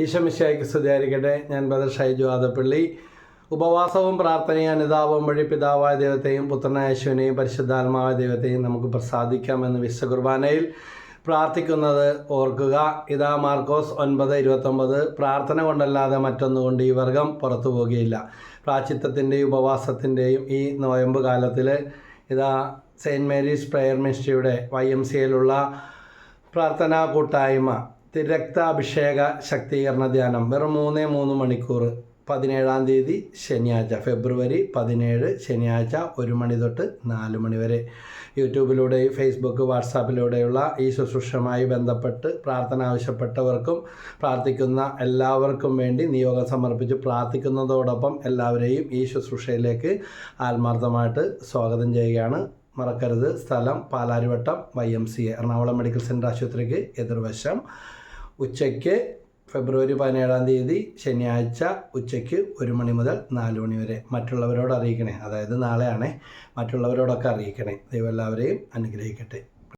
ഈശോമിശായിക്ക് സ്തുതിയായിരിക്കട്ടെ. ഞാൻ ബദർ ഷൈജു ആദപ്പള്ളി. ഉപവാസവും പ്രാർത്ഥനയും അനുതാപം വഴി പിതാവായ ദൈവത്തെയും പുത്രനായ യേശുവിനെയും പരിശുദ്ധാത്മാവായ ദൈവത്തെയും നമുക്ക് പ്രസാദിക്കാമെന്ന് വിശ്വ കുർബാനയിൽ പ്രാർത്ഥിക്കുന്നത് ഓർക്കുക. ഇതാ മാർക്കോസ് ഒൻപത് ഇരുപത്തൊമ്പത്. പ്രാർത്ഥന കൊണ്ടല്ലാതെ മറ്റൊന്നുകൊണ്ട് ഈ വർഗം പുറത്തു പോകുകയില്ല. പ്രാചിത്വത്തിന്റെയും ഉപവാസത്തിന്റെയും ഈ നോയമ്പ് കാലത്തിൽ ഇതാ സെയിന്റ് മേരീസ് പ്രയർ മിനിസ്ട്രിയുടെ വൈ എം സിയിലുള്ള പ്രാർത്ഥനാ കൂട്ടായ്മ തിരക്താഭിഷേക ശക്തീകരണ ധ്യാനം വെറും മൂന്ന് മൂന്ന് മണിക്കൂർ പതിനേഴാം തീയതി ശനിയാഴ്ച ഫെബ്രുവരി പതിനേഴ് ശനിയാഴ്ച ഒരു മണി തൊട്ട് നാല് മണി വരെ. യൂട്യൂബിലൂടെ ഫേസ്ബുക്ക് വാട്സാപ്പിലൂടെയുള്ള ഈ ശുശ്രൂഷയുമായി ബന്ധപ്പെട്ട് പ്രാർത്ഥന ആവശ്യപ്പെട്ടവർക്കും പ്രാർത്ഥിക്കുന്ന എല്ലാവർക്കും വേണ്ടി നിയോഗം സമർപ്പിച്ച് പ്രാർത്ഥിക്കുന്നതോടൊപ്പം എല്ലാവരെയും ഈ ശുശ്രൂഷയിലേക്ക് ആത്മാർത്ഥമായിട്ട് സ്വാഗതം ചെയ്യുകയാണ്. മറക്കരുത്. സ്ഥലം Palarivattom Y M C A Ernakulam medical centre ആശുപത്രിക്ക് എതിർവശം. ഉച്ചയ്ക്ക് ഫെബ്രുവരി പതിനേഴാം തീയതി ശനിയാഴ്ച ഉച്ചയ്ക്ക് ഒരു മണി മുതൽ നാല് മണി വരെ മറ്റുള്ളവരോട് അറിയിക്കണേ. അതായത് നാളെയാണേ മറ്റുള്ളവരോടൊക്കെ അറിയിക്കണേ. ദൈവം എല്ലാവരെയും അനുഗ്രഹിക്കട്ടെ.